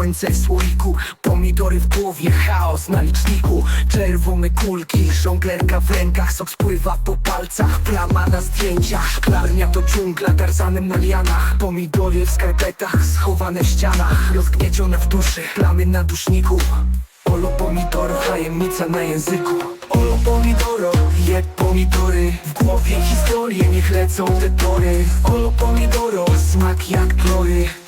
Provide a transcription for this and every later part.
ręce w słoiku Pomidory w głowie, chaos na liczniku. Czerwone kulki, żonglerka w rękach Sok spływa po palcach, plama na zdjęciach. Szklarnia to dżungla, tarzanem na lianach. Pomidory w skarpetach, schowane w ścianach. Rozgniecione w duszy, plamy na duszniku. Olo pomidoro, tajemnica na języku. Olo pomidoro, je pomidory. W głowie historie, niech lecą te tory. Olo pomidoro, smak jak glory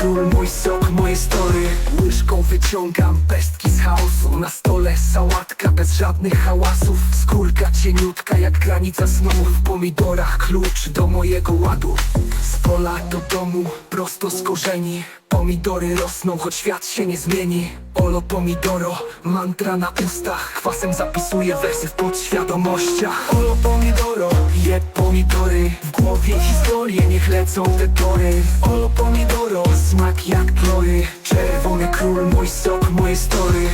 król, mój sok, moje story. Łyżką wyciągam pestki z chaosu. Na stole sałatka bez żadnych hałasów. Skórka cieniutka jak granica snu W pomidorach klucz do mojego ładu. Z pola do domu, prosto z korzeni. Pomidory rosną, choć świat się nie zmieni. Olo pomidoro, mantra na ustach. Kwasem zapisuję wersy w podświadomościach. Olo pomidoro, je pomidory. W głowie lecą te tory. Olo pomidoro, smak jak glory Czerwony król, mój sok, moje story